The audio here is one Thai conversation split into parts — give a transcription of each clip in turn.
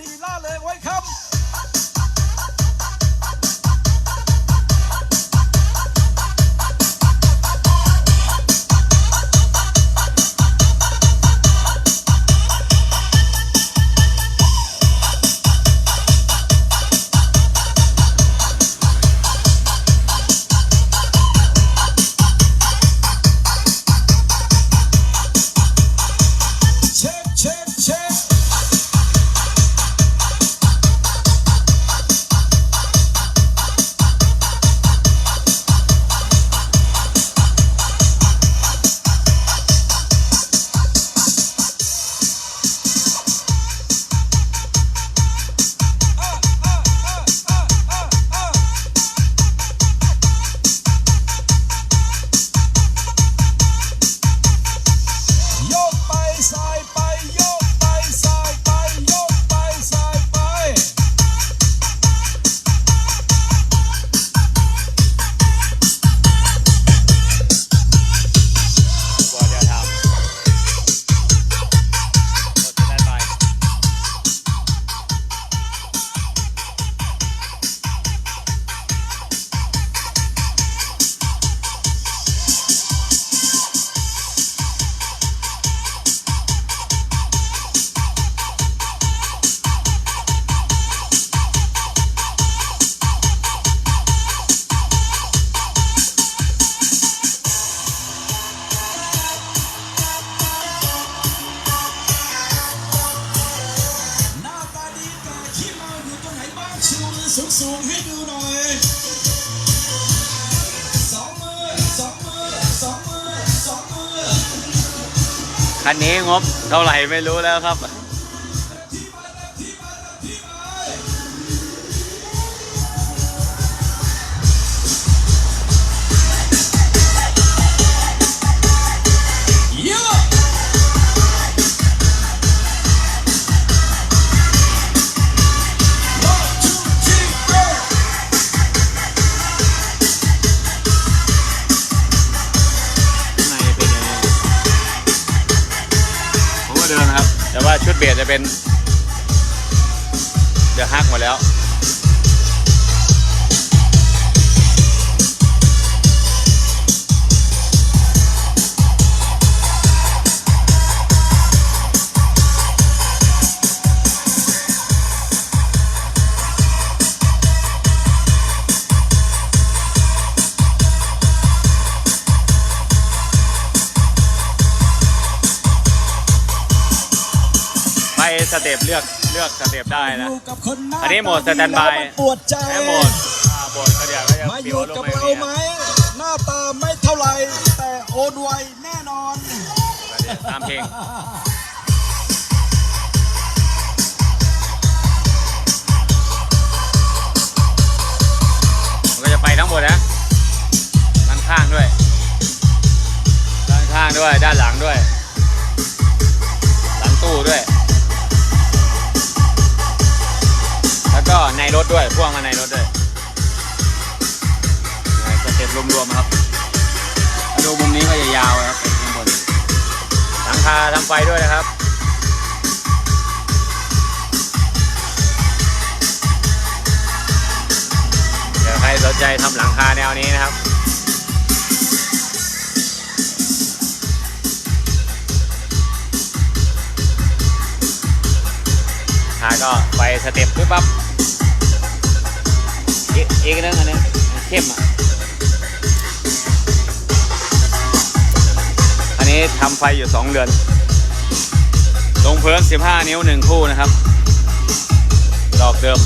Daddy Lala, wake up! คันนี้งบเท่าไหร่ไม่รู้แล้วครับ แต่ว่าชุดจะเป็น เดี๋ยวฮักหมดแล้ว เต็ปเลือกเลือกสเต็ปได้นะอยู่กับคนหน้าอันนี้โหมด stand by แล้วมันปวดใจแค่โหมดอ่าโหมดก็เดี๋ยวก็จะมาอปิวยู่ลงกับไปเรานี่ไหม หน้าตาไม่เท่าไหรแต่โอนไวแน่นอน ตามเพลง มันก็จะไปทั้งหมดนะ ด้านข้างด้วย ด้านข้างด้วย ด้านหลังด้วย ถด้วยพ่วงมาในรถด้วยสเต็ปรวมๆครับถ้าดูมุมนี้ก็จะยาวครับข้างบนหลังคาทำไฟด้วยนะครับเดี๋ยวใครสนใจทำหลังคาแนวนี้นะครับหาก็ไปสเต็ปปุ๊บปั๊บ อีกอีกนึงอันนี้เข้มอะ อันนี้ทำไฟอยู่ 2 เดือน ลงเพิ่ม 15 นิ้ว 1 คู่นะครับ ดอกเดิม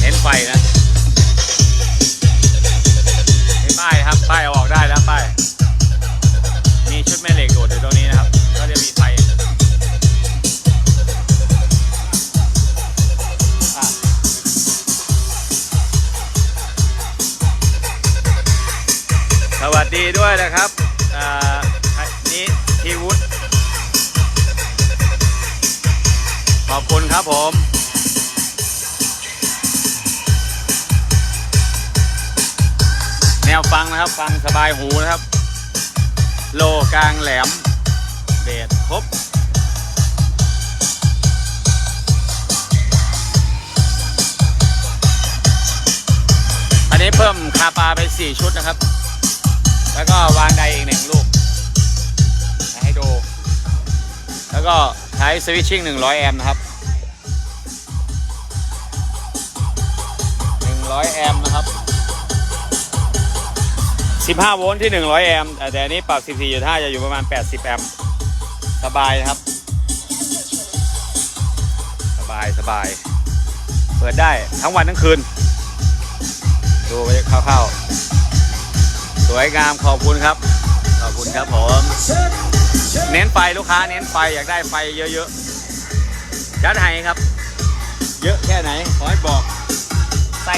เน้นไฟนะมีป้ายครับ ป้ายเอาออกได้แล้วป้าย มีชุดแม่เหล็กโดดอยู่ตรงนี้นะครับ ก็จะมี วัสดีด้วยนะครับนี่ทีวุฒิขอบคุณครับผมแนวฟังนะครับ ฟังสบายหูนะครับ โลกลางแหลม เบสครบอันนี้เพิ่มคาปาไป 4 ชุดนะครับ แล้วก็วางไดอีกหนึ่งลูกให้ดู แล้วก็ใช้สวิตชิ่ง100 แอมป์นะครับ 100 แอมป์นะครับ 15 โวลต์ที่ 100 แอมป์แต่อันนี้ปรับ 14.5 จะอยู่ประมาณ 80 แอมป์สบายนะครับ สบายสบาย เปิดได้ทั้งวันทั้งคืน ดูไปคร่าวๆ สวยงามขอบคุณครับ ขอบคุณครับผม เน้นไฟลูกค้าเน้นไฟอยากได้ไฟเยอะๆยัดให้ครับ เยอะแค่ไหนขอให้บอก ใส่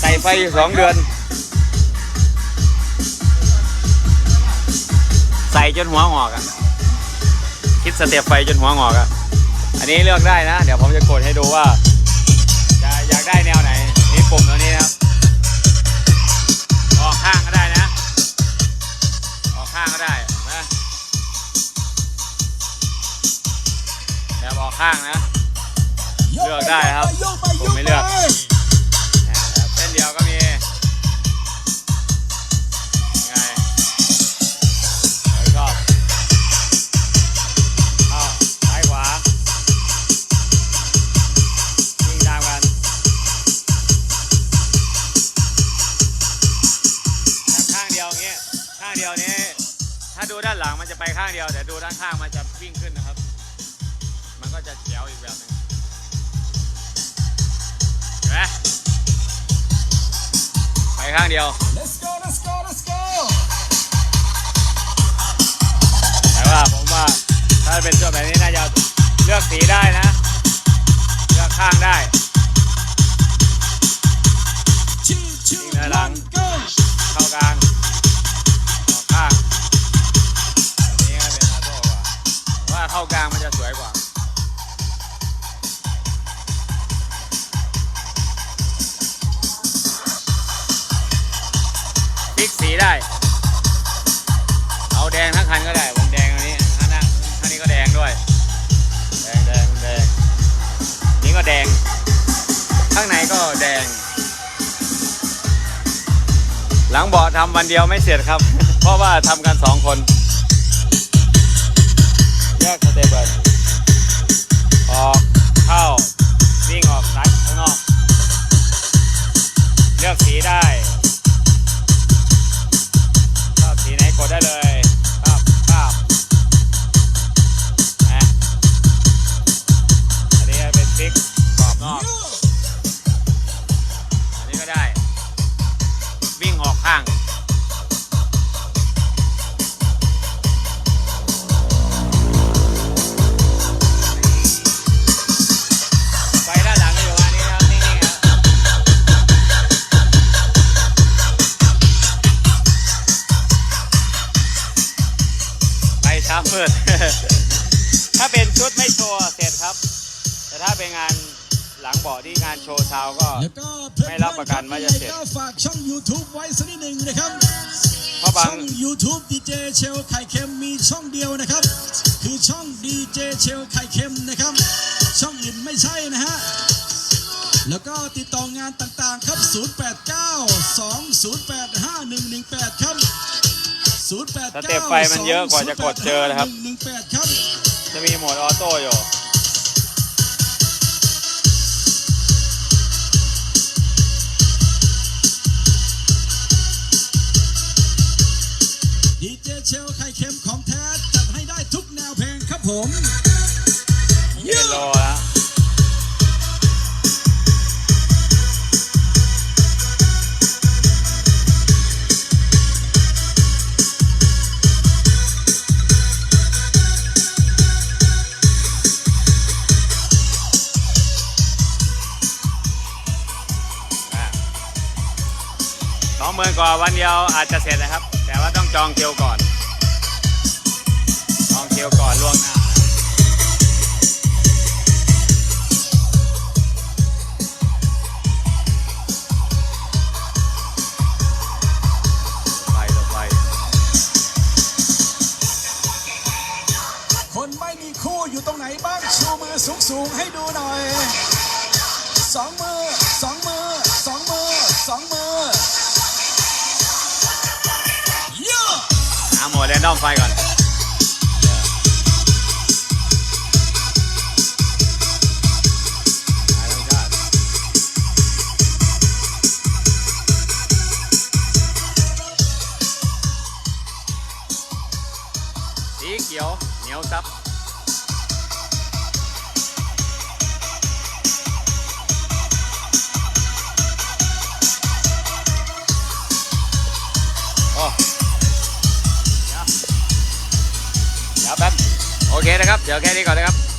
ใส่ไฟสองเดือน ใส่จนหัวงอกอะคิดสเต็ปไฟจนหัวงอกอะอันนี้เลือกได้นะ เดี๋ยวผมจะกดให้ดูว่า จะอยากได้แนวไหน นี่ปุ่มตัวนี้นะครับ ข้างนะ เลือกได้ครับ ผมไม่เลือกเส้นเดียวก็มีไงใครชอบอ้าวซ้ายขวาวิ่งตามกันข้างเดียวเงี้ย ข้างเดียวนี้ ถ้าดูด้านหลังมันจะไปข้างเดียว แต่ดูด้านข้างมันจะ นไหมไปข้างเดียว let's go let's go let's go แต่ว่าผมว่าถ้าเป็นตัวแบบนี้น่าจะเลือกสีได้นะ เลือกข้างได้ two two นี่นะหลัง one go เข้ากลางออกข้างอันนี้ก็เป็นอาโต้กว่าว่าเข้ากลางมันจะสวยกว่า คันก็ได้วงแดงอันนี้ข้างหน้าข้างนี้ก็แดงด้วย แดงแดงแดงนี่ก็แดง ข้างในก็แดง หลังเบาะทำวันเดียวไม่เสร็จครับ เพราะว่าทำกันสองคนแยกสเต็ปเลยออกเข้าวิ่งออกซ้ายข้างนอก เลือกสีได้ชอบสีไหนกดได้เลย ริกกรอบนอก อันนี้ก็ได้ วิ่งออกข้างไฟด้านหลังก็อยู่อันนี้นะนิ่งๆครับไปเช้ามืดถ้าเป็นชุดไม่โชว์เสร็จครับ ถ้าเป็นงานหลังเบาะที่งานโชว์เช้าก็แล้วก็เพื่อนๆไม่รับประกันว่าจะเสร็จ ก็ฝากช่อง YouTube ไว้สักนิดหนึ่งนะครับ เพราะบาช่งอง YouTube DJ เชลไข่เค็มมีช่องเดียวนะครับ คือช่อง DJ เชลไข่เค็มนะครับ ช่องอื่นไม่ใช่นะฮะ แล้วก็ติดต่องานต่างๆครับ 089 208 5118 ครับ089สเต็ปไฟมันเยอะกว่าจะกดเจอนะครับ 118 ครับ จะมีโหมดออโต้อยู่ ผมเป็นโลแล้วสองหมื่นกว่าวันเดียวอาจจะเสร็จนะครับ แต่ว่าต้องจองคิวก่อนจอง คิวก่อนล่วงหน้าไปต่อไปคนไม่มีคู่อยู่ตรงไหนบ้างชูมือสูงสูงให้ดูหน่อยสองมือสองมือสองมือสองมือเยอะหาหมดเรนดอมไฟก่อน สีเขียวเหนียวซับโอ้เดี๋ยวแป๊บโอเคนะครับ เดี๋ยวแค่นี้ก่อนนะครับ